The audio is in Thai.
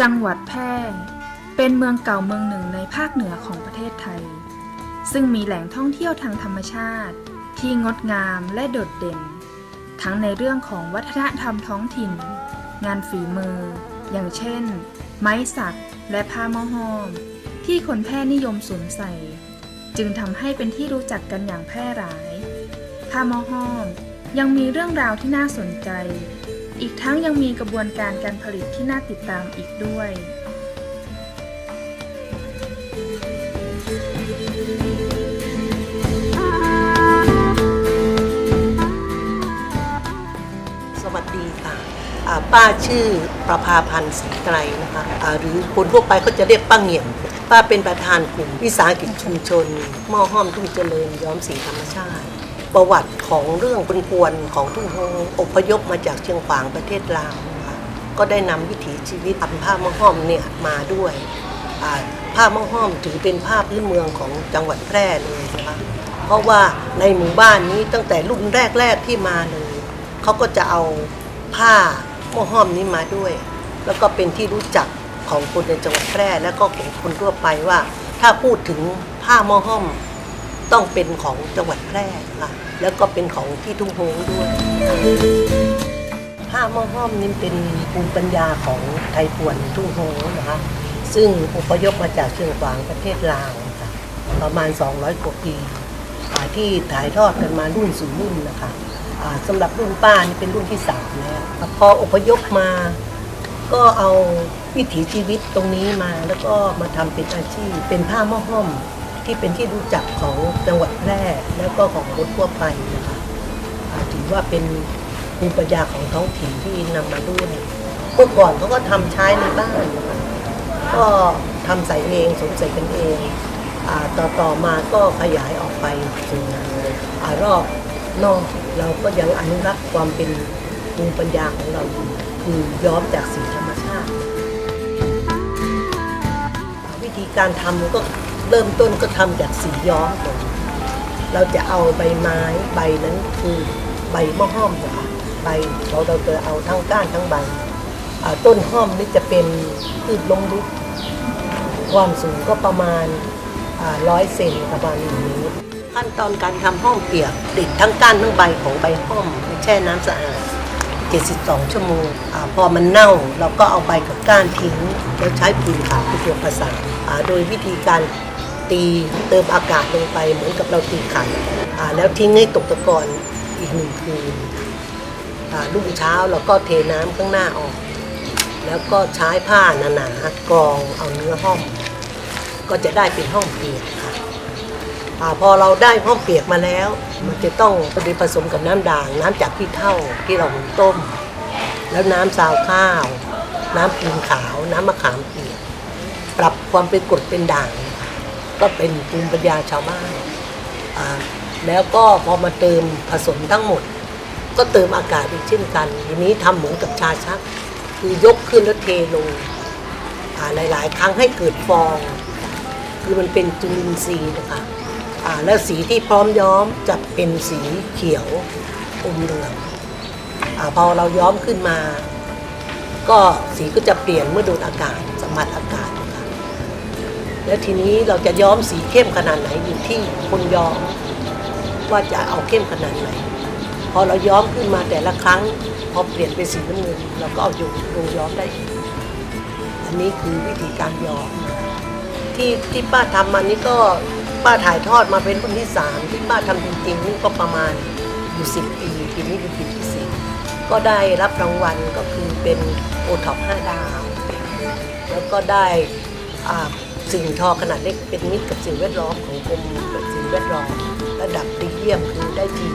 จังหวัดแพร่ เป็นเมืองเก่าเมืองหนึ่งในภาคเหนือของประเทศไทย ซึ่งมีแหล่งท่องเที่ยวทางธรรมชาติ ที่งดงามและโดดเด่น ทั้งในเรื่องของวัฒนธรรมท้องถิ่น งานฝีมือ อย่างเช่น ไม้สักและผ้าม้อห้อม ที่คนแพร่นิยมสวมใส่ จึงทำให้เป็นที่รู้จักกันอย่างแพร่หลายผ้าม้อห้อมยังมีเรื่องราวที่น่าสนใจ อีกทั้งยังมีกระบวนการการผลิตที่น่าติดตามอีกด้วย สวัสดีค่ะอ่าป้าชื่อประภาพันธ์ศรีไกรนะคะอ่าหรือคนทั่วไปเขาจะเรียกป้าเหงี่ยมป้าเป็นประธานกลุ่มวิสาหกิจชุมชนหม้อห้อมทุ่งเจริญย้อมสีธรรมชาติ ประวัติของเรื่องเป็นกวนของทุ่งโฮงอพยพมาจากเชียงขวางประเทศลาวนะคะก็ได้นำวิถีชีวิตทำผ้าม้อห้อมเนี่ยมาด้วยอ่าผ้าม้อห้อมถือเป็นผ้าพื้นเมืองของจังหวัดแพร่เลยนะคะเพราะว่าในหมู่บ้านนี้ตั้งแต่รุ่นแรก ๆที่มาเลยเขาก็จะเอาผ้าม้อห้อมนี้มาด้วย แล้วก็เป็นที่รู้จักของคนในจังหวัดแพร่และก็ของคนทั่วไปว่า ถ้าพูดถึงผ้าม้อห้อม ต้องเป็นของจังหวัดแพร่ค่ะ แล้วก็เป็นของที่ทุ่งโฮงด้วยผ้าหม้อห้อมนี่เป็นภูมิปัญญาของไทยพวนทุ่งโฮงนะคะ ซึ่งอพยพมาจากเชียงขวางประเทศลาวค่ะประมาณ 200 กว่าปีอ่าที่ถ่ายทอดกันมารุ่นสู่รุ่นนะคะสำหรับรุ่นป้านี่เป็นรุ่นที่สามแล้วพออพยพมาก็เอาวิถีชีวิตตรงนี้มาแล้วก็มาทำเป็นอาชีพเป็นผ้าหม้อห้อม ที่เป็นที่รู้จักของจังหวัดแพร่แล้วก็ของคนทั่วไปนะคะถือว่าเป็นภูมิปัญญาของท้องถิ่นที่นำมาด้วยเมื่อก่อนเขาก็ทำใช้ในบ้านนะคะก็ทำใส่เองสวมใส่กันเองอต่อต่อมาก็ขยายออกไปสู่อารอบนอกเราก็ยังอนุรักษ์ความเป็นภูมิปัญญาของเราอยู่คือย้อมจากสีธรรมชาติ วิธีการทำก็ เริ่มต้นก็ทำจากสีย้อมก่อนเราจะเอาใบไม้ใบนั้นคือใบมะห้อมนะคะใบเราเราจะเอาทั้งก้านทั้งใบต้นห้อมนี่จะเป็นพืชลงลุกความสูงก็ประมาณร้อยเซนประมาณนึ่งเมตรขั้นตอนการทำห้องเปียกติดทั้งก้านทั้งใบของใบห้อมแช่น้ำสะอาด 72 ชั่วโมงอพอมันเน่าเราก็เอาใบกับก้านทิ้ง แล้วใช้ปืนขาวเป็นตัวประสานโดยวิธีการ ตีเติมอากาศลงไปเหมือนกับเราตีไข่แล้วทิ้งให้ตกตะกอนอีกหนึ่งคืนรุ่งเช้าเราก็เทน้ำข้างหน้าออก แล้วก็ใช้ผ้าหนาๆกรองเอาเนื้อห้อมก็จะได้เป็นห้องเปียกค่ะพอเราได้ห้องเปียกมาแล้ว มันจะต้องไปผสมกับน้ำด่าง น้ำจากที่เท่าที่เราหุงต้ม แล้วน้ำซาวข้าว น้ำปูนขาว น้ำมะขามเปียก ปรับความเป็นกรดเป็นด่าง ก็เป็นภูมิปัญญาชาวบ้านแล้วก็พอมาเติมผสมทั้งหมด ก็เติมอากาศอีกเช่นกัน ทีนี้ทำเหมือนกับชาชัก คือยกขึ้นแล้วเทลงหลาย ๆ ครั้งให้เกิดฟอง คือมันเป็นจุลินทรีย์นะคะแล้วสีที่พร้อมย้อมจะเป็นสีเขียวอมเหลืองอพอเราย้อมขึ้นมา ก็สีก็จะเปลี่ยนเมื่อโดนอากาศสัมผัสอากาศ แล้วทีนี้เราจะย้อมสีเข้มขนาดไหนอยู่ที่คนย้อม ว่าจะเอาเข้มขนาดไหน พอเราย้อมขึ้นมาแต่ละครั้ง พอเปลี่ยนเป็นสีน้ำเงินเราก็เอาอยู่ลงย้อมได้ อันนี้คือวิธีการย้อม ที่ที่ป้าทำมานี่ก็ป้าถ่ายทอดมาเป็นรุ่นที่สามที่ป้าทำจริงๆนี่ก็ประมาณอยู่สิบปีปีนี้เป็นปีที่สิบก็ได้รับรางวัลก็คือเป็นโอท็อปห้าดาว แล้วก็ได้อ่า สิ่งทอขนาดเล็กเป็นมิตรกับสิ่งแวดล้อมของกรมสิ่งแวดล้อมระดับดีเยี่ยมคือได้ที